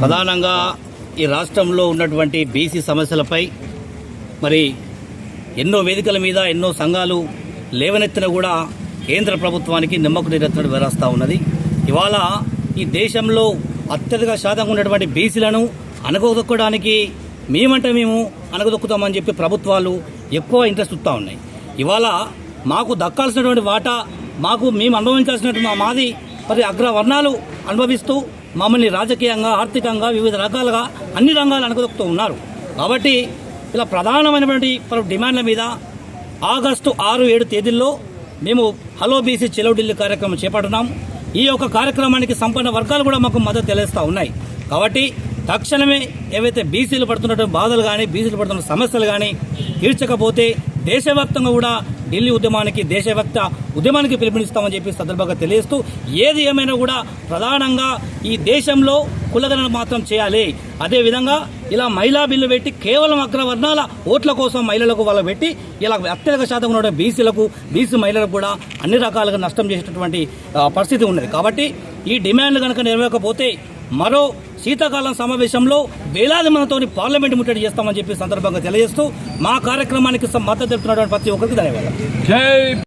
ప్రధానంగా ఈ రాష్ట్రంలో ఉన్నటువంటి బీసీ సమస్యలపై మరి ఎన్నో వేదికల మీద ఎన్నో సంఘాలు లేవనెత్తిన కూడా కేంద్ర ప్రభుత్వానికి నిమ్మకు నీరెత్తినట్టు వివరిస్తూ ఉన్నది. ఇవాళ ఈ దేశంలో అత్యధిక శాతం ఉన్నటువంటి బీసీలను అనగదొక్కడానికి మేమంటే మేము అనగదొక్కుతామని చెప్పి ప్రభుత్వాలు ఎక్కువ ఇంట్రెస్ట్ చూస్తూ ఉన్నాయి. ఇవాళ మాకు దక్కాల్సినటువంటి వాటా మాకు మేము అనుభవించాల్సినటువంటి మాది మరి అగ్రవర్ణాలు అనుభవిస్తూ మమ్మల్ని రాజకీయంగా ఆర్థికంగా వివిధ రకాలుగా అన్ని రంగాలు అనుగదొక్కుతూ ఉన్నారు. కాబట్టి ఇలా ప్రధానమైనటువంటి పలు డిమాండ్ల మీద ఆగస్టు ఆరు ఏడు తేదీల్లో మేము హలో బీసీ చెలో ఢిల్లీ కార్యక్రమం చేపడుతున్నాం. ఈ యొక్క కార్యక్రమానికి సంపన్న వర్గాలు కూడా మాకు మద్దతు తెలియస్తూ ఉన్నాయి. కాబట్టి తక్షణమే ఏవైతే బీసీలు పడుతున్నటువంటి బాధలు కానీ బీసీలు పడుతున్న సమస్యలు కానీ తీర్చకపోతే దేశవ్యాప్తంగా కూడా ఢిల్లీ ఉద్యమానికి దేశవ్యాప్త ఉద్యమానికి పిలుపునిస్తామని చెప్పి సందర్భంగా తెలియజేస్తూ ఏది ఏమైనా కూడా ప్రధానంగా ఈ దేశంలో కులగణన మాత్రం చేయాలి. అదేవిధంగా ఇలా మహిళా బిల్లు పెట్టి కేవలం అగ్రవర్ణాల ఓట్ల కోసం మహిళలకు వాళ్ళు పెట్టి ఇలా అత్యధిక శాతం ఉన్న బీసీలకు బీసీ మహిళలకు కూడా అన్ని రకాలుగా నష్టం చేసేటటువంటి పరిస్థితి ఉన్నది. కాబట్టి ఈ డిమాండ్లు కనుక నెరవేరకపోతే మరో శీతాకాలం సమావేశంలో వేలాది మందితోని పార్లమెంట్ ముట్టడి చేస్తామని చెప్పి సందర్భంగా తెలియజేస్తూ మా కార్యక్రమానికి మద్దతు తెలుపుతున్నటువంటి ప్రతి ఒక్కరికి ధన్యవాదాలు.